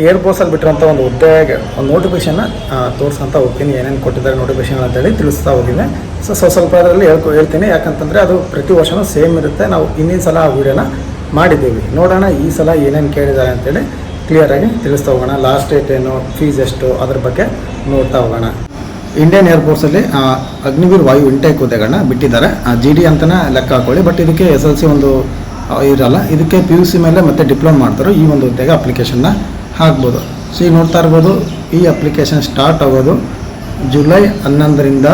ಈ ಅಲ್ಲಿ ಬಿಟ್ಟಿರೋಂಥ ಒಂದು ಹುದ್ದೆಗೆ ಒಂದು ನೋಟಿಫಿಕೇಶನ್ ತೋರಿಸಂತ ಹೋಗ್ತೀನಿ, ಏನೇನು ಕೊಟ್ಟಿದ್ದಾರೆ ನೋಟಿಫಿಕೇಶನ್ ಅಂತೇಳಿ ತಿಳಿಸ್ತಾ ಹೋಗಿದ್ದೆ ಸೊ ಸ್ವಲ್ಪ ಸ್ವಲ್ಪ ಅದರಲ್ಲಿ ಹೇಳ್ಕೊ, ಹೇಳ್ತೀನಿ. ಯಾಕಂತಂದರೆ ಅದು ಪ್ರತಿ ವರ್ಷವೂ ಸೇಮ್ ಇರುತ್ತೆ. ನಾವು ಇನ್ನೊಂದು ಸಲ ಆ ವಿಡಿಯೋನ ಮಾಡಿದ್ದೀವಿ. ನೋಡೋಣ ಈ ಸಲ ಏನೇನು ಕೇಳಿದ್ದಾರೆ ಅಂತೇಳಿ ಕ್ಲಿಯರಾಗಿ ತಿಳಿಸ್ತಾ ಹೋಗೋಣ. ಲಾಸ್ಟ್ ಡೇಟ್ ಏನು ಫೀಸ್ ಎಷ್ಟು, ಅದ್ರ ಬಗ್ಗೆ ನೋಡ್ತಾ ಹೋಗೋಣ. ಇಂಡಿಯನ್ ಏರ್ಫೋರ್ಸಲ್ಲಿ ಅಗ್ನಿವೀರ್ ವಾಯು ಇಂಟೇಕ್ ಹುದ್ದೆಗಳನ್ನ ಬಿಟ್ಟಿದ್ದಾರೆ. ಜಿ ಡಿ ಅಂತಲೇ ಲೆಕ್ಕ ಹಾಕೊಳ್ಳಿ. ಬಟ್ ಇದಕ್ಕೆ ಎಸ್ ಎಲ್ ಸಿ ಒಂದು ಇರಲ್ಲ. ಇದಕ್ಕೆ ಪಿ ಯು ಸಿ ಮೇಲೆ ಮತ್ತೆ ಡಿಪ್ಲೊಮಾ ಮಾಡ್ತಾರೆ. ಈ ಒಂದು ಹುದ್ದೆಗೆ ಅಪ್ಲಿಕೇಶನ್ನ ಹಾಕ್ಬೋದು. ಸೊ ಈಗ ನೋಡ್ತಾ ಇರ್ಬೋದು, ಈ ಅಪ್ಲಿಕೇಶನ್ ಸ್ಟಾರ್ಟ್ ಆಗೋದು ಜುಲೈ ಹನ್ನೊಂದರಿಂದ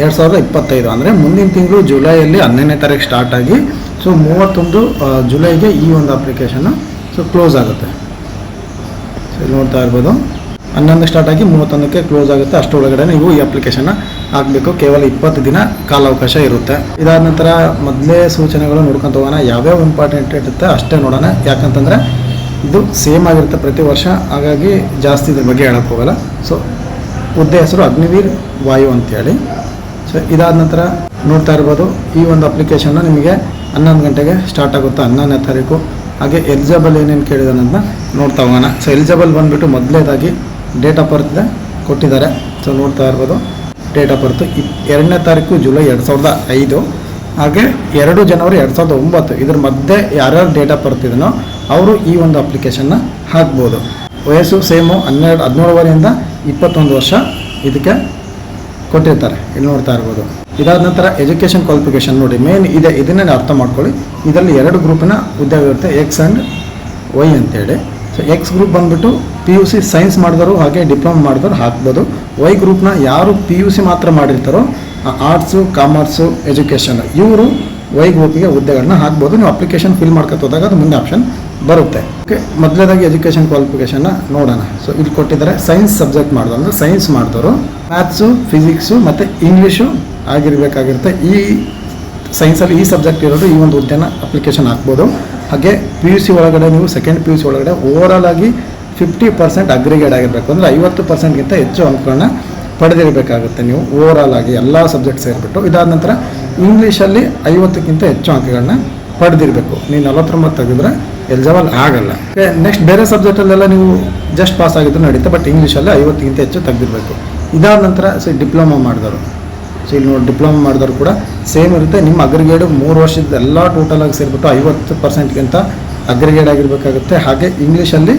ಎರಡು ಸಾವಿರದ ಇಪ್ಪತ್ತೈದು. ಅಂದರೆ ಮುಂದಿನ ತಿಂಗಳು ಜುಲೈಯಲ್ಲಿ ಹನ್ನೊಂದನೇ ತಾರೀಕು ಸ್ಟಾರ್ಟ್ ಆಗಿ ಸೊ ಮೂವತ್ತೊಂದು ಜುಲೈಗೆ ಈ ಒಂದು ಅಪ್ಲಿಕೇಶನ್ನು ಸೊ ಕ್ಲೋಸ್ ಆಗುತ್ತೆ. ಸೊ ಇಲ್ಲಿ ನೋಡ್ತಾ ಇರ್ಬೋದು, ಹನ್ನೊಂದು ಸ್ಟಾರ್ಟ್ ಆಗಿ ಮೂವತ್ತೊಂದಕ್ಕೆ ಕ್ಲೋಸ್ ಆಗುತ್ತೆ. ಅಷ್ಟರೊಳಗಡೆ ನೀವು ಈ ಅಪ್ಲಿಕೇಶನ್ನ ಹಾಕಬೇಕು. ಕೇವಲ ಇಪ್ಪತ್ತು ದಿನ ಕಾಲಾವಕಾಶ ಇರುತ್ತೆ. ಇದಾದ ನಂತರ ಮೊದಲೇ ಸೂಚನೆಗಳು ನೋಡ್ಕೊಂತ ಹೋಗೋಣ. ಯಾವ್ಯಾವ ಇಂಪಾರ್ಟೆಂಟ್ ಇರುತ್ತೆ ಅಷ್ಟೇ ನೋಡೋಣ. ಯಾಕಂತಂದರೆ ಇದು ಸೇಮ್ ಆಗಿರುತ್ತೆ ಪ್ರತಿ ವರ್ಷ. ಹಾಗಾಗಿ ಜಾಸ್ತಿ ಇದ್ರ ಬಗ್ಗೆ ಹೇಳಕ್ಕೆ ಹೋಗಲ್ಲ. ಸೊ ಹುದ್ದೆ ಹೆಸರು ಅಗ್ನಿವೀರ್ ವಾಯು ಅಂತೇಳಿ. ಸೊ ಇದಾದ ನಂತರ ನೋಡ್ತಾ ಇರ್ಬೋದು, ಈ ಒಂದು ಅಪ್ಲಿಕೇಶನ್ನ ನಿಮಗೆ ಹನ್ನೊಂದು ಗಂಟೆಗೆ ಸ್ಟಾರ್ಟ್ ಆಗುತ್ತೆ, ಹನ್ನೊಂದನೇ ತಾರೀಕು. ಹಾಗೆ ಎಲಿಜಿಬಲ್ ಏನೇನು ಕೇಳಿದಾನೆ ಅನ್ನೋದನ್ನ ನೋಡ್ತಾ ಹೋಗೋಣ. ಸೊ ಎಲಿಜಿಬಲ್ ಬಂದುಬಿಟ್ಟು ಮೊದಲೇದಾಗಿ ಡೇಟ್ ಆಫ್ ಬರ್ತ್ ಕೊಟ್ಟಿದ್ದಾರೆ. ಸೊ ನೋಡ್ತಾ ಇರ್ಬೋದು ಡೇಟ್ ಆಫ್ ಬರ್ತ್ ಇಪ್, ಎರಡನೇ ತಾರೀಕು ಜುಲೈ ಎರಡು ಸಾವಿರದ ಐದು. ಹಾಗೆ ಎರಡು ಜನವರಿ ಎರಡು ಸಾವಿರದ ಒಂಬತ್ತು ಇದ್ರ ಮಧ್ಯೆ ಯಾರ್ಯಾರು ಡೇಟ್ ಆಫ್ ಬರ್ತ್ ಇದನೋ ಅವರು ಈ ಒಂದು ಅಪ್ಲಿಕೇಶನ್ನ ಹಾಕ್ಬೋದು. ವಯಸ್ಸು ಸೇಮು ಹನ್ನೆರಡು, ಹದಿನೇಳುವರೆಯಿಂದ ಇಪ್ಪತ್ತೊಂದು ವರ್ಷ ಇದಕ್ಕೆ ಕೊಟ್ಟಿರ್ತಾರೆ ಇಲ್ಲಿ ನೋಡ್ತಾ ಇರ್ಬೋದು. ಇದಾದ ನಂತರ ಎಜುಕೇಷನ್ ಕ್ವಾಲಿಫಿಕೇಷನ್ ನೋಡಿ ಮೇನ್ ಇದೆ, ಇದನ್ನೇ ಅರ್ಥ ಮಾಡ್ಕೊಳ್ಳಿ. ಇದರಲ್ಲಿ ಎರಡು ಗ್ರೂಪಿನ ಉದ್ಯೋಗ ಇರುತ್ತೆ ಎಕ್ಸ್ ಆ್ಯಂಡ್ ವೈ ಅಂತೇಳಿ. ಸೊ ಎಕ್ಸ್ ಗ್ರೂಪ್ ಬಂದುಬಿಟ್ಟು ಪಿ ಯು ಸಿ ಸೈನ್ಸ್ ಮಾಡಿದವರು ಹಾಗೆ ಡಿಪ್ಲೊಮಾ ಮಾಡಿದವರು ಹಾಕ್ಬೋದು. ವೈ ಗ್ರೂಪ್ನ ಯಾರು ಪಿ ಯು ಸಿ ಮಾತ್ರ ಮಾಡಿರ್ತಾರೋ ಆರ್ಟ್ಸು ಕಾಮರ್ಸು ಎಜುಕೇಷನ್ ಇವರು ವೈ ಗ್ರೂಪಿಗೆ ಹುದ್ದೆಗಳನ್ನ ಹಾಕ್ಬೋದು. ನೀವು ಅಪ್ಲಿಕೇಶನ್ ಫಿಲ್ ಹೋದಾಗ ಅದು ಮುಂದೆ ಆಪ್ಷನ್ ಬರುತ್ತೆ. ಓಕೆ ಮೊದಲನೇದಾಗಿ ಎಜುಕೇಷನ್ ಕ್ವಾಲಿಫಿಕೇಷನ್ನ ನೋಡೋಣ. ಸೊ ಇಲ್ಲಿ ಕೊಟ್ಟಿದ್ದಾರೆ ಸೈನ್ಸ್ ಸಬ್ಜೆಕ್ಟ್ ಮಾಡಿದ್ರು ಅಂದರೆ ಸೈನ್ಸ್ ಮಾಡಿದವರು ಮ್ಯಾಥ್ಸು ಫಿಸಿಕ್ಸು ಮತ್ತು ಇಂಗ್ಲೀಷು ಆಗಿರಬೇಕಾಗಿರುತ್ತೆ. ಈ ಸೈನ್ಸಲ್ಲಿ ಈ ಸಬ್ಜೆಕ್ಟ್ ಇರೋದು ಈ ಒಂದು ಹುದ್ದೆನ ಅಪ್ಲಿಕೇಶನ್ ಹಾಕ್ಬೋದು. ಹಾಗೆ ಪಿ ಯು ಸಿ ಒಳಗಡೆ ನೀವು ಸೆಕೆಂಡ್ ಪಿ ಯು ಸಿ ಒಳಗಡೆ ಓವರಾಲ್ ಆಗಿ ಫಿಫ್ಟಿ ಪರ್ಸೆಂಟ್ ಅಗ್ರಿಗೇಟ್ ಆಗಿರಬೇಕು. ಅಂದರೆ ಐವತ್ತು ಪರ್ಸೆಂಟ್ಗಿಂತ ಹೆಚ್ಚು ಅಂಕಗಳನ್ನ ಪಡೆದಿರಬೇಕಾಗುತ್ತೆ. ನೀವು ಓವರಾಲ್ ಆಗಿ ಎಲ್ಲ ಸಬ್ಜೆಕ್ಟ್ ಸೇರಿಬಿಟ್ಟು ಇದಾದ ನಂತರ ಇಂಗ್ಲೀಷಲ್ಲಿ ಐವತ್ತಕ್ಕಿಂತ ಹೆಚ್ಚು ಅಂಕಗಳನ್ನ ಪಡೆದಿರಬೇಕು. ನೀವು ನಲವತ್ತೊಂಬತ್ತು ತೆಗೆದ್ರೆ ಎಲಿಜಿಬಲ್ ಆಗಲ್ಲ. ನೆಕ್ಸ್ಟ್ ಬೇರೆ ಸಬ್ಜೆಕ್ಟಲ್ಲೆಲ್ಲ ನೀವು ಜಸ್ಟ್ ಪಾಸ್ ಆಗಿದ್ರು ನಡೀತೆ ಬಟ್ ಇಂಗ್ಲೀಷಲ್ಲಿ ಐವತ್ತಕ್ಕಿಂತ ಹೆಚ್ಚು ತೆಗೆದಿರಬೇಕು. ಇದಾದ ನಂತರ ಸೊ ಡಿಪ್ಲೊಮಾ ಮಾಡಿದವರು. ಸೊ ಇಲ್ಲಿ ನೋಡಿ ಡಿಪ್ಲೊಮಾ ಮಾಡಿದವರು ಕೂಡ ಸೇಮ್ ಇರುತ್ತೆ. ನಿಮ್ಮ ಅಗ್ರಿಗೇಡ್ ಮೂರು ವರ್ಷದ ಎಲ್ಲ ಟೋಟಲಾಗಿ ಸೇರಿಬಿಟ್ಟು ಐವತ್ತು ಪರ್ಸೆಂಟ್ಗಿಂತ ಅಗ್ರಿಗೇಡ್ ಆಗಿರಬೇಕಾಗುತ್ತೆ. ಹಾಗೆ ಇಂಗ್ಲೀಷಲ್ಲಿ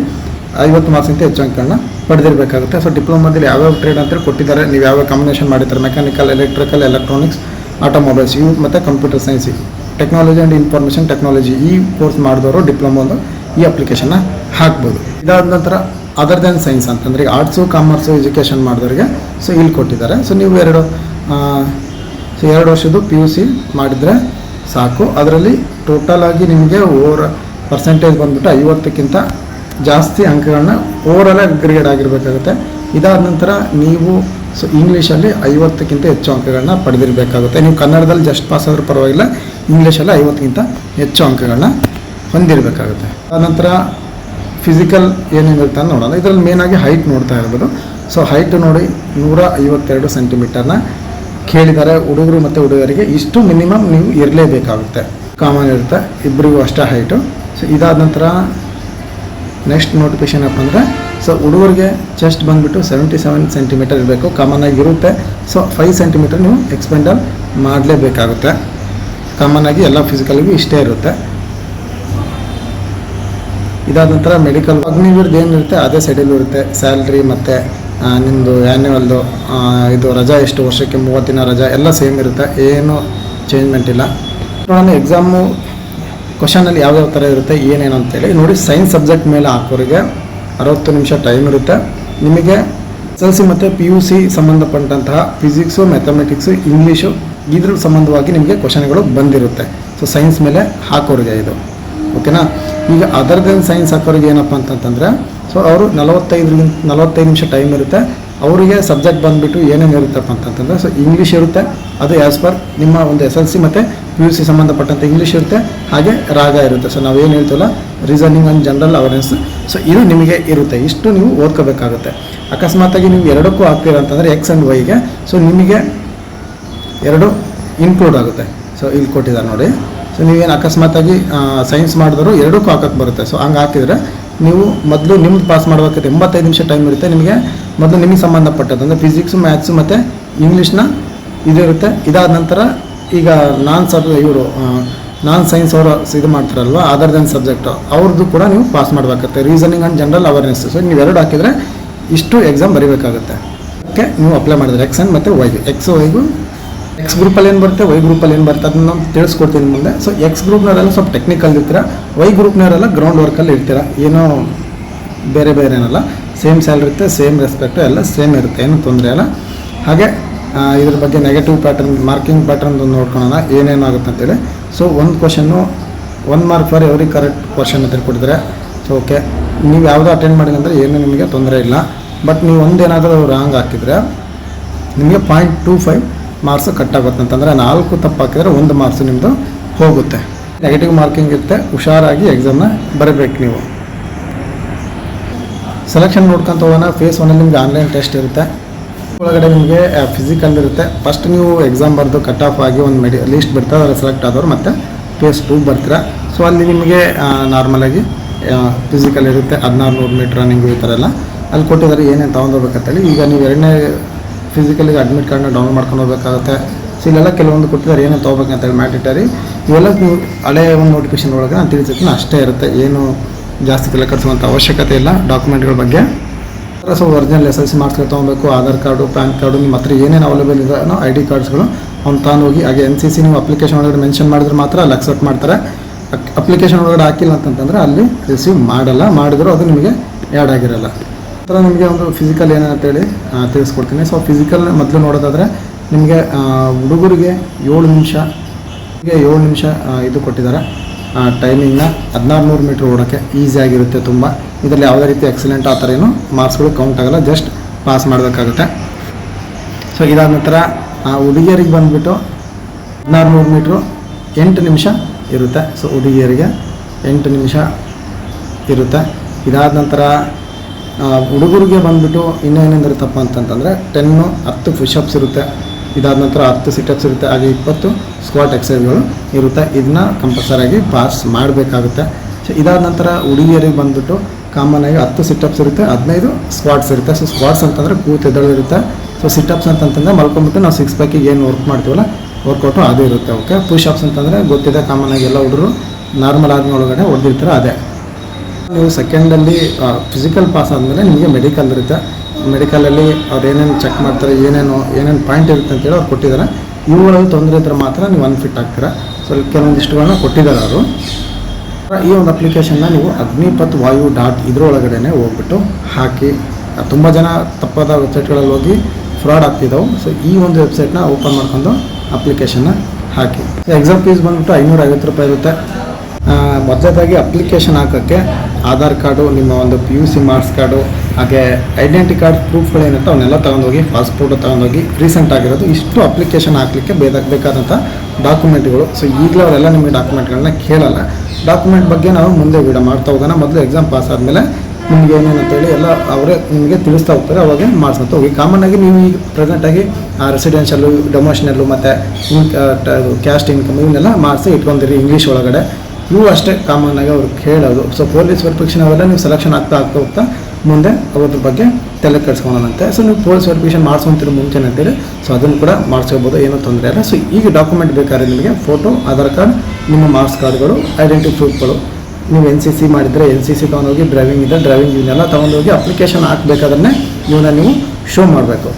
ಐವತ್ತು ಮಾರ್ಕ್ಸ್ಗಿಂತ ಹೆಚ್ಚು ಅಂಕಗಳನ್ನ ಪಡೆದಿರಬೇಕಾಗುತ್ತೆ. ಸೊ ಡಿಪ್ಲೊಮಾದಲ್ಲಿ ಯಾವ್ಯಾವ ಟ್ರೇಡ್ ಅಂತ ಕೊಟ್ಟಿದ್ದಾರೆ. ನೀವು ಯಾವ್ಯಾವ ಕಾಂಬಿನೇಷನ್ ಮಾಡಿದ್ದಾರೆ? ಮೆಕ್ಯಾನಿಕಲ್ ಎಲೆಕ್ಟ್ರಿಕಲ್ ಎಲೆಕ್ಟ್ರಾನಿಕ್ಸ್ ಆಟೋಮೊಬೈಲ್ಸ್ ಇವು ಮತ್ತು computer science technology and information technology ಈ ಕೋರ್ಸ್ ಮಾಡಿದವರು ಡಿಪ್ಲೊಮಾ ಒಂದು ಈ ಅಪ್ಲಿಕೇಶನ್ನ ಹಾಕ್ಬೋದು. ಇದಾದ ನಂತರ ಅದರ್ ದೆನ್ ಸೈನ್ಸ್ ಅಂತಂದರೆ ಈಗ ಆರ್ಟ್ಸು ಕಾಮರ್ಸು ಎಜುಕೇಷನ್ ಮಾಡಿದವರಿಗೆ ಸೊ ಇಲ್ಲಿ ಕೊಟ್ಟಿದ್ದಾರೆ. ಸೊ ನೀವು ಎರಡು ಸೊ ಎರಡು ವರ್ಷದ್ದು ಪಿ ಯು ಸಿ ಮಾಡಿದರೆ ಸಾಕು. ಅದರಲ್ಲಿ ಟೋಟಲ್ ಆಗಿ ನಿಮಗೆ ಓವರ್ ಪರ್ಸೆಂಟೇಜ್ ಬಂದುಬಿಟ್ಟು ಐವತ್ತಕ್ಕಿಂತ ಜಾಸ್ತಿ ಅಂಕಗಳನ್ನ ಓವರಾಲ್ ಗ್ರೇಡ್ ಆಗಿರಬೇಕಾಗುತ್ತೆ. ಇದಾದ ನಂತರ ನೀವು ಸೊ ಇಂಗ್ಲೀಷಲ್ಲಿ ಐವತ್ತಕ್ಕಿಂತ ಹೆಚ್ಚು ಅಂಕಗಳನ್ನ ಪಡೆದಿರಬೇಕಾಗುತ್ತೆ. ನೀವು ಕನ್ನಡದಲ್ಲಿ ಜಸ್ಟ್ ಪಾಸ್ ಆದರೂ ಪರವಾಗಿಲ್ಲ, ಇಂಗ್ಲೀಷಲ್ಲಿ ಐವತ್ತಕ್ಕಿಂತ ಹೆಚ್ಚು ಅಂಕಗಳನ್ನ ಹೊಂದಿರಬೇಕಾಗುತ್ತೆ. ಆನಂತರ ಫಿಸಿಕಲ್ ಏನೇನಿರುತ್ತೆ ಅಂತ ನೋಡೋಣ. ಇದರಲ್ಲಿ ಮೇನಾಗಿ ಹೈಟ್ ನೋಡ್ತಾ ಇರ್ಬೋದು. ಸೊ ಹೈಟ್ ನೋಡಿ ನೂರ ಐವತ್ತೆರಡು ಸೆಂಟಿಮೀಟರ್ನ ಕೇಳಿದ್ದಾರೆ ಹುಡುಗರು ಮತ್ತು ಹುಡುಗರಿಗೆ. ಇಷ್ಟು ಮಿನಿಮಮ್ ನೀವು ಇರಲೇಬೇಕಾಗುತ್ತೆ. ಕಾಮನ್ ಇರುತ್ತೆ. ಇಬ್ಬರಿಗೂ ಅಷ್ಟೇ ಹೈಟು ಸೊ ಇದಾದ ನಂತರ ನೆಕ್ಸ್ಟ್ ನೋಟಿಫಿಕೇಶನ್ ಏನಪ್ಪ ಅಂದರೆ ಸೊ ಹುಡುಗರಿಗೆ ಚೆಸ್ಟ್ ಬಂದುಬಿಟ್ಟು ಸೆವೆಂಟಿ ಸೆವೆನ್ ಸೆಂಟಿಮೀಟರ್ ಇರಬೇಕು ಕಾಮನ್ ಆಗಿ ಇರುತ್ತೆ. ಸೊ ಫೈವ್ ಸೆಂಟಿಮೀಟರ್ ನೀವು ಎಕ್ಸ್ಪೆಂಡಲ್ ಮಾಡಲೇಬೇಕಾಗುತ್ತೆ. ಕಾಮನ್ ಆಗಿ ಎಲ್ಲ ಫಿಸಿಕಲ್ಗೂ ಇಷ್ಟೇ ಇರುತ್ತೆ. ಇದಾದ ನಂತರ ಮೆಡಿಕಲ್ ಅಗ್ನಿವೀರ್ದು ಏನಿರುತ್ತೆ, ಅದೇ ಸೈಡಲ್ಲೂ ಇರುತ್ತೆ. ಸ್ಯಾಲ್ರಿ ಮತ್ತು ನಿಮ್ಮದು ಆ್ಯನ್ಯುವಲ್ದು ಇದು ರಜಾ ಎಷ್ಟು ವರ್ಷಕ್ಕೆ ಮೂವತ್ತು ದಿನ ರಜಾ, ಎಲ್ಲ ಸೇಮ್ ಇರುತ್ತೆ. ಏನು ಚೇಂಜ್ಮೆಂಟ್ ಇಲ್ಲ. ನೋಡೋಣ ಎಕ್ಸಾಮು ಕ್ವಶನಲ್ಲಿ ಯಾವ್ಯಾವ ಥರ ಇರುತ್ತೆ, ಏನೇನು ಅಂತೇಳಿ ನೋಡಿ ಸೈನ್ಸ್ ಸಬ್ಜೆಕ್ಟ್ ಮೇಲೆ ಹಾಕೋರಿಗೆ ಅರವತ್ತು ನಿಮಿಷ ಟೈಮ್ ಇರುತ್ತೆ. ನಿಮಗೆ ಎಸ್ ಎಲ್ ಸಿ ಮತ್ತು ಪಿ ಯು ಸಿ ಸಂಬಂಧಪಟ್ಟಂತಹ ಫಿಸಿಕ್ಸು ಮ್ಯಾಥಮೆಟಿಕ್ಸು ಇಂಗ್ಲೀಷು ಇದ್ರ ಸಂಬಂಧವಾಗಿ ನಿಮಗೆ ಕ್ವಶನ್ಗಳು ಬಂದಿರುತ್ತೆ. ಸೊ ಸೈನ್ಸ್ ಮೇಲೆ ಹಾಕೋರಿಗೆ ಇದು. ಓಕೆನಾ ಈಗ ಅದರ್ ದೆನ್ ಸೈನ್ಸ್ ಹಾಕೋರಿಗೆ ಏನಪ್ಪ ಅಂತಂತಂದರೆ ಸೊ ಅವರು ನಲವತ್ತೈದರಿಂದ ನಲವತ್ತೈದು ನಿಮಿಷ ಟೈಮ್ ಇರುತ್ತೆ. ಅವರಿಗೆ ಸಬ್ಜೆಕ್ಟ್ ಬಂದುಬಿಟ್ಟು ಏನೇನು ಇರುತ್ತಪ್ಪ ಅಂತಂತಂದರೆ ಸೊ ಇಂಗ್ಲೀಷ್ ಇರುತ್ತೆ, ಅದು ಆ್ಯಸ್ ಪರ್ ನಿಮ್ಮ ಒಂದು ಎಸ್ ಎಲ್ ಸಿ ಮತ್ತು ಪಿ ಯು ಸಿ ಸಂಬಂಧಪಟ್ಟಂಥ ಇಂಗ್ಲೀಷ್ ಇರುತ್ತೆ, ಹಾಗೆ ರಾಗ ಇರುತ್ತೆ. ಸೊ ನಾವು ಏನು ಹೇಳ್ತೀವಲ್ಲ reasoning and general awareness so ಇದು ನಿಮಗೆ ಇರುತ್ತೆ. ಇಷ್ಟು ನೀವು ಓದ್ಕೋಬೇಕಾಗುತ್ತೆ. ಅಕಸ್ಮಾತಾಗಿ ನೀವು ಎರಡಕ್ಕೂ ಹಾಕ್ತೀರ ಅಂತಂದರೆ ಎಕ್ಸ್ ಆ್ಯಂಡ್ ವೈಗೆ ಸೊ ನಿಮಗೆ ಎರಡು ಇನ್ಕ್ಲೂಡ್ ಆಗುತ್ತೆ. ಸೊ ಇಲ್ಲಿ ಕೊಟ್ಟಿದ್ದಾರೆ ನೋಡಿ. ಸೊ ನೀವೇನು ಅಕಸ್ಮಾತಾಗಿ ಸೈನ್ಸ್ ಮಾಡಿದ್ರು ಎರಡಕ್ಕೂ ಹಾಕಕ್ಕೆ ಬರುತ್ತೆ. ಸೊ ಹಂಗೆ ಹಾಕಿದರೆ ನೀವು ಮೊದಲು ನಿಮ್ದು ಪಾಸ್ ಮಾಡಬೇಕಾದ್ರೆ ಎಂಬತ್ತೈದು ನಿಮಿಷ ಟೈಮ್ ಇರುತ್ತೆ. ನಿಮಗೆ ಮೊದಲು ನಿಮಗೆ ಸಂಬಂಧಪಟ್ಟದ್ದು. ಅಂದರೆ ಫಿಸಿಕ್ಸು ಮ್ಯಾಥ್ಸು ಮತ್ತು ಇಂಗ್ಲೀಷ್ನ ಇದಿರುತ್ತೆ ಇದಾದ ನಂತರ ಈಗ ನಾನ್ ಸಬ್ ಇವರು ನಾನ್ ಸೈನ್ಸ್ ಅವರು ಇದು ಮಾಡ್ತಾರಲ್ವ ಅದರ್ ದೆನ್ ಸಬ್ಜೆಕ್ಟು ಅವ್ರದ್ದು ಕೂಡ ನೀವು ಪಾಸ್ ಮಾಡಬೇಕಾಗುತ್ತೆ. Reasoning and general awareness so ನೀವು ಎರಡು ಹಾಕಿದರೆ ಇಷ್ಟು ಎಕ್ಸಾಮ್ ಬರೀಬೇಕಾಗುತ್ತೆ. ಓಕೆ ನೀವು ಅಪ್ಲೈ ಮಾಡಿದ್ರೆ ಎಕ್ಸ್ ಆ್ಯಂಡ್ ಮತ್ತು ವೈಗೆ ಎಕ್ಸ್ ವೈಗೂ ಎಕ್ಸ್ ಗ್ರೂಪಲ್ಲಿ ಏನು ಬರುತ್ತೆ ವೈ ಗ್ರೂಪಲ್ಲಿ ಏನು ಬರುತ್ತೆ ಅದನ್ನ ನಾನು ತಿಳಿಸ್ಕೊಡ್ತೀನಿ ಮುಂದೆ. ಸೊ ಎಕ್ಸ್ ಗ್ರೂಪ್ನವರೆಲ್ಲ ಸ್ವಲ್ಪ ಟೆಕ್ನಿಕಲ್ ಇರ್ತೀರ. ವೈ ಗ್ರೂಪ್ನವರೆಲ್ಲ ಗ್ರೌಂಡ್ ವರ್ಕಲ್ಲಿ ಇರ್ತೀರ. ಏನೋ ಬೇರೆ ಬೇರೆ ಏನಲ್ಲ. ಸೇಮ್ ಸ್ಯಾಲ್ರಿ ಇರುತ್ತೆ ಸೇಮ್ ರೆಸ್ಪೆಕ್ಟು ಎಲ್ಲ ಸೇಮ್ ಇರುತ್ತೆ, ಏನು ತೊಂದರೆ ಇಲ್ಲ. ಹಾಗೆ ಇದ್ರ ಬಗ್ಗೆ ನೆಗೆಟಿವ್ ಪ್ಯಾಟರ್ನ್ ಮಾರ್ಕಿಂಗ್ ಪ್ಯಾಟರ್ನ್ ನೋಡ್ಕೊಳ್ಳೋಣ ಏನೇನು ಆಗುತ್ತೆ ಅಂತೇಳಿ. ಸೊ ಒಂದು question one mark for every correct question ಅಂತ ಕೊಟ್ಟಿದ್ದಾರೆ ಸೊ ಓಕೆ ನೀವು ಯಾವುದೋ ಅಟೆಂಡ್ ಮಾಡಿದ್ರೆ ಅಂದರೆ ಏನು ನಿಮಗೆ ತೊಂದರೆ ಇಲ್ಲ. ಬಟ್ ನೀವು ಒಂದೇನಾದರೂ ರಾಂಗ್ ಹಾಕಿದರೆ, ನಿಮಗೆ point two five marks cut ಆಗುತ್ತೆ ಅಂತಂದರೆ ನಾಲ್ಕು ತಪ್ಪು ಹಾಕಿದರೆ ಒಂದು ಮಾರ್ಕ್ಸ್ ನಿಮ್ಮದು ಹೋಗುತ್ತೆ. ನೆಗೆಟಿವ್ ಮಾರ್ಕಿಂಗ್ ಇರುತ್ತೆ, ಹುಷಾರಾಗಿ ಎಕ್ಸಾಮ್ನ ಬರಬೇಕು ನೀವು. ಸೆಲೆಕ್ಷನ್ ನೋಡ್ಕೊಂತ ಹೋಗೋಣ ಫೇಸ್ ಒನ್ನಲ್ಲಿ ನಿಮಗೆ ಆನ್ಲೈನ್ ಟೆಸ್ಟ್ ಇರುತ್ತೆ. ಒಳಗಡೆ ನಿಮಗೆ ಫಿಸಿಕಲ್ ಇರುತ್ತೆ. ಫಸ್ಟ್ ನೀವು ಎಕ್ಸಾಮ್ ಬರೆದು ಕಟ್ ಆಫ್ ಆಗಿ ಒಂದು ಮೆಡಿ ಲೀಸ್ಟ್ ಬಿಡ್ತಾರೆ ಅದರಲ್ಲಿ ಸೆಲೆಕ್ಟ್ ಆದವ್ರು ಮತ್ತು ಫೇಸ್ ಟೂ ಬರ್ತೀರಾ. ಸೊ ಅಲ್ಲಿ ನಿಮಗೆ ನಾರ್ಮಲಾಗಿ ಫಿಸಿಕಲ್ ಇರುತ್ತೆ ಹದಿನಾರು ನೂರು ಮೀಟ್ರ್ ರನ್ನಿಂಗು ಈ ಥರ ಎಲ್ಲ. ಅಲ್ಲಿ ಕೊಟ್ಟಿದ್ದಾರೆ ಏನೇನು ತೊಗೊಂಡೋಗ್ಬೇಕಂತೇಳಿ ಈಗ ನೀವು ಎರಡನೇ ಫಿಸಿಕಲಿಗೆ ಅಡ್ಮಿಟ್ ಕಾರ್ಡ್ನ ಡೌನ್ಲೋಡ್ ಮಾಡ್ಕೊಂಡು ಹೋಗಬೇಕಾಗುತ್ತೆ. ಸೊ ಇಲ್ಲೆಲ್ಲ ಕೆಲವೊಂದು ಕೊಟ್ಟಿದ್ದಾರೆ, ಏನೇನು ತೊಗೋಬೇಕಂತೇಳಿ ಮ್ಯಾಟಿಟರಿ ಇವೆಲ್ಲ ನೀವು ಹಳೆ ಒಂದು ನೋಟಿಫಿಕೇಶನ್ ಒಳಗೆ ನಾನು ತಿಳಿಸಿರ್ತೀನಿ, ಅಷ್ಟೇ ಇರುತ್ತೆ. ಏನು ಜಾಸ್ತಿ ತಲೆ ಕಟ್ಸುವಂಥ ಅವಶ್ಯಕತೆ ಇಲ್ಲ ಡಾಕ್ಯುಮೆಂಟ್ಗಳ ಬಗ್ಗೆ. So original S L C ಮಾರ್ಕ್ಸ್ಗಳು ತೊಗೊಬೇಕು ಆಧಾರ್ ಕಾರ್ಡು ಪ್ಯಾನ್ ಕಾರ್ಡು, ನಿಮ್ಮ ಹತ್ರ ಏನೇನು ಅವೈಲೇಬಲ್ ಇದೆಯೋ ಐ ಡಿ ಕಾರ್ಡ್ಸ್ಗಳು ಅವ್ನು ತಾನು ಹೋಗಿ, ಹಾಗೆ ಎನ್ ಸಿ ಸಿ ನೀವು ಅಪ್ಲಿಕೇಶನ್ ಒಳಗಡೆ ಮೆನ್ಷನ್ ಮಾಡಿದ್ರೆ ಮಾತ್ರ ಅಲ್ಲಿ ಅಕ್ಸೆಪ್ಟ್ ಮಾಡ್ತಾರೆ. ಅಪ್ಲಿಕೇಶನ್ ಒಳಗಡೆ ಹಾಕಿಲ್ಲ ಅಂತಂತಂದರೆ ಅಲ್ಲಿ ರಿಸೀವ್ ಮಾಡಲ್ಲ. ಮಾಡಿದ್ರು ಅದು ನಿಮಗೆ ಆ್ಯಡ್ ಆಗಿರಲ್ಲ. ಥರ ನಿಮಗೆ ಒಂದು ಫಿಸಿಕಲ್ ಏನಂತೇಳಿ ತಿಳಿಸ್ಕೊಡ್ತೀನಿ. ಸೊ ಫಿಸಿಕಲ್ ಮೊದಲು ನೋಡೋದಾದರೆ, ನಿಮಗೆ ಹುಡುಗರಿಗೆ ಏಳು ನಿಮಿಷ ಹೀಗೆ ಏಳು ನಿಮಿಷ ಇದು ಕೊಟ್ಟಿದ್ದಾರೆ. ಟೈಮಿಂಗ್ನ ಹದಿನಾರು ನೂರು ಮೀಟ್ರ್ ಓಡೋಕ್ಕೆ ಈಸಿಯಾಗಿರುತ್ತೆ ತುಂಬ. ಇದರಲ್ಲಿ ಯಾವುದೇ ರೀತಿ ಎಕ್ಸಲೆಂಟ್ ಆ ಥರ ಏನು ಮಾರ್ಕ್ಸ್ಗಳು ಕೌಂಟ್ ಆಗಲ್ಲ ಜಸ್ಟ್ ಪಾಸ್ ಮಾಡಬೇಕಾಗುತ್ತೆ. ಸೊ ಇದಾದ ನಂತರ ಹುಡುಗಿಯರಿಗೆ ಬಂದುಬಿಟ್ಟು ಹದಿನಾರು ನೂರು ಮೀಟ್ರು ಎಂಟು ನಿಮಿಷ ಇರುತ್ತೆ. ಸೊ ಹುಡುಗಿಯರಿಗೆ ಎಂಟು ನಿಮಿಷ ಇರುತ್ತೆ. ಇದಾದ ನಂತರ ಹುಡುಗರಿಗೆ ಬಂದುಬಿಟ್ಟು ಇನ್ನೇನೇನಿರುತ್ತಪ್ಪ ಅಂತಂತಂದರೆ ಟೆನ್ನು ಹತ್ತು ಪುಷಪ್ಸ್ ಇರುತ್ತೆ. ಇದಾದ ನಂತರ ಹತ್ತು ಸಿಟಪ್ಸ್ ಇರುತ್ತೆ. ಹಾಗೆ ಇಪ್ಪತ್ತು ಸ್ಕ್ವಾಟ್ ಎಕ್ಸೈಸ್ಗಳು ಇರುತ್ತೆ. ಇದನ್ನ ಕಂಪಲ್ಸರಿಯಾಗಿ ಪಾಸ್ ಮಾಡಬೇಕಾಗುತ್ತೆ. ಸೊ ಇದಾದ ನಂತರ ಹುಡುಗಿಯರಿಗೆ ಬಂದ್ಬಿಟ್ಟು ಕಾಮನ್ ಆಗಿ ಹತ್ತು ಸಿಟಪ್ಸ್ ಇರುತ್ತೆ, ಹದಿನೈದು ಸ್ಕ್ವಾಟ್ಸ್ ಇರುತ್ತೆ. ಸೊ ಸ್ಕ್ವಾಟ್ಸ್ ಅಂತಂದರೆ ಕೂತ್ ಎದ್ದೇಳಿರುತ್ತೆ. ಸೊ ಸಿಟಪ್ಸ್ ಅಂತಂತಂದರೆ ಮಲ್ಕೊಂಬಿಟ್ಟು ನಾವು ಸಿಕ್ಸ್ ಪ್ಯಾಕಿಗೆ ಏನು ವರ್ಕ್ ಮಾಡ್ತೀವಲ್ಲ ವರ್ಕೌಟು ಅದೇ ಇರುತ್ತೆ ಓಕೆ ಪುಷಪ್ಸ್ ಅಂತಂದರೆ ಗೊತ್ತಿದೆ ಕಾಮನ್ ಆಗಿ ಎಲ್ಲ ಹುಡುಗರು ನಾರ್ಮಲ್ ಆದ್ಮೇಲೆ ಒಳಗಡೆ ಹೊಡೆದಿರ್ತಾರೆ, ಅದೇ. ನೀವು ಸೆಕೆಂಡಲ್ಲಿ ಫಿಸಿಕಲ್ ಪಾಸ್ ಆದಮೇಲೆ ನಿಮಗೆ ಮೆಡಿಕಲ್ ಇರುತ್ತೆ. ಮೆಡಿಕಲಲ್ಲಿ ಅವ್ರು ಏನೇನು ಚೆಕ್ ಮಾಡ್ತಾರೆ, ಏನೇನು ಏನೇನು ಪಾಯಿಂಟ್ ಇರುತ್ತೆ ಅಂತೇಳಿ ಅವ್ರು ಕೊಟ್ಟಿದ್ದಾರೆ. ಇವುಗಳಲ್ಲಿ ತೊಂದರೆ ಇದ್ದರೆ ಮಾತ್ರ ನೀವು ಅನ್ಫಿಟ್ ಆಗ್ತೀರಾ. ಸೊ ಕೆಲವೊಂದಿಷ್ಟುಗಳನ್ನ ಕೊಟ್ಟಿದ್ದಾರೆ ಅವರು. ಈ ಒಂದು ಅಪ್ಲಿಕೇಶನ್ನ ನೀವು ಅಗ್ನಿಪತ್ ವಾಯು ಡಾಟ್ ಇದ್ರೊಳಗಡೆ ಹೋಗ್ಬಿಟ್ಟು ಹಾಕಿ ತುಂಬ ಜನ ತಪ್ಪಾದ ವೆಬ್ಸೈಟ್ಗಳಲ್ಲಿ ಹೋಗಿ ಫ್ರಾಡ್ ಆಗ್ತಿದ್ದವು ಸೊ ಈ ಒಂದು ವೆಬ್ಸೈಟ್ನ ಓಪನ್ ಮಾಡ್ಕೊಂಡು ಅಪ್ಲಿಕೇಶನ್ನ ಹಾಕಿ. ಎಕ್ಸಾಮ್ ಫೀಸ್ ಬಂದ್ಬಿಟ್ಟು ಐನೂರ ರೂಪಾಯಿ ಇರುತ್ತೆ. ಮೊದಲದಾಗಿ ಅಪ್ಲಿಕೇಶನ್ ಹಾಕೋಕ್ಕೆ ಆಧಾರ್ ಕಾರ್ಡು, ನಿಮ್ಮ ಒಂದು P U C marks card, ಹಾಗೆ ಐಡೆಂಟಿ ಕಾರ್ಡ್ ಪ್ರೂಫ್ಗಳು ಏನಿರುತ್ತೆ ಅವನ್ನೆಲ್ಲ ತೊಗೊಂಡೋಗಿ ಪಾಸ್ಪೋರ್ಟ್ ತಗೊಂಡೋಗಿ ರೀಸೆಂಟ್ ಆಗಿರೋದು, ಇಷ್ಟು ಅಪ್ಲಿಕೇಶನ್ ಹಾಕಲಿಕ್ಕೆ ಬೇಕ ಬೇಕಾದಂಥ ಡಾಕ್ಯುಮೆಂಟ್ಗಳು ಸೊ ಈಗಲೂ ಅವರೆಲ್ಲ ನಿಮಗೆ ಡಾಕ್ಯುಮೆಂಟ್ಗಳನ್ನ ಕೇಳಲ್ಲ. ಡಾಕ್ಯುಮೆಂಟ್ ಬಗ್ಗೆ ನಾವು ಮುಂದೆ ವಿಡಿಯೋ ಮಾಡ್ತಾ ಹೋಗೋಣ. ಮೊದಲು ಎಕ್ಸಾಮ್ ಪಾಸ್ ಆದಮೇಲೆ ನಿಮಗೆ ಏನೇನು ಅಂತೇಳಿ ಎಲ್ಲ ಅವರೇ ನಿಮಗೆ ತಿಳಿಸ್ತಾ ಹೋಗ್ತಾರೆ. ಅವಾಗ ಮಾಡಿಸ್ಕೊತ ಹೋಗಿ. ಕಾಮನ್ ಆಗಿ ನೀವು ಈಗ ಪ್ರೆಸೆಂಟಾಗಿ ರೆಸಿಡೆನ್ಷಿಯಲ್ಲು ಡೊಮೋಷನಲ್ಲು ಮತ್ತು ಕ್ಯಾಸ್ಟ್ ಇನ್ಕಮ್ ಇವನ್ನೆಲ್ಲ ಮಾಡಿಸಿ ಇಟ್ಕೊಂಡಿರಿ ಇಂಗ್ಲೀಷ್ ಒಳಗಡೆ. ಇವು ಅಷ್ಟೇ ಕಾಮನ್ ಆಗಿ ಅವ್ರು ಕೇಳೋದು. ಸೊ ಪೊಲೀಸ್ ವೆರಿಫಿಕೇಷನ್ ಅವೆಲ್ಲ ನೀವು ಸೆಲೆಕ್ಷನ್ ಆಗ್ತಾ ಆಗ್ತಾ ಹೋಗ್ತಾ ಮುಂದೆ ಅವ್ರ ಬಗ್ಗೆ ತಲೆ ಕೆಡಿಸ್ಕೊಳ್ಳೋಣಂತೆ ಸೊ ನೀವು ಪೊಲೀಸ್ ವೆರಿಫಿಕೇಷನ್ ಮಾಡಿಸ್ಕೊಂತೀರಿ ಮುಂಚೆ ಅಂತೇಳಿ. ಸೊ ಅದನ್ನು ಕೂಡ ಮಾಡಿಸ್ಕೋಬೋದು, ಏನೂ ತೊಂದರೆ ಇಲ್ಲ. ಸೊ ಈಗ ಡಾಕ್ಯುಮೆಂಟ್ ಬೇಕಾದ್ರೆ ನಿಮಗೆ ಫೋಟೋ ಆಧಾರ್ ಕಾರ್ಡ್, ನಿಮ್ಮ ಮಾರ್ಕ್ಸ್ ಕಾರ್ಡ್ಗಳು ಐಡೆಂಟಿ ಪ್ರೂಫ್ಗಳು ನೀವು ಎನ್ ಸಿ ಸಿ ಮಾಡಿದರೆ ಎನ್ ಸಿ ಸಿ ತೊಗೊಂಡೋಗಿ ಡ್ರೈವಿಂಗ್ ಇದೆ ಡ್ರೈವಿಂಗ್ ಇವನ್ನೆಲ್ಲ ತೊಗೊಂಡೋಗಿ ಅಪ್ಲಿಕೇಶನ್ ಹಾಕಬೇಕಾದ್ರೆ ಇವನ್ನ ನೀವು ಶೋ ಮಾಡಬೇಕು.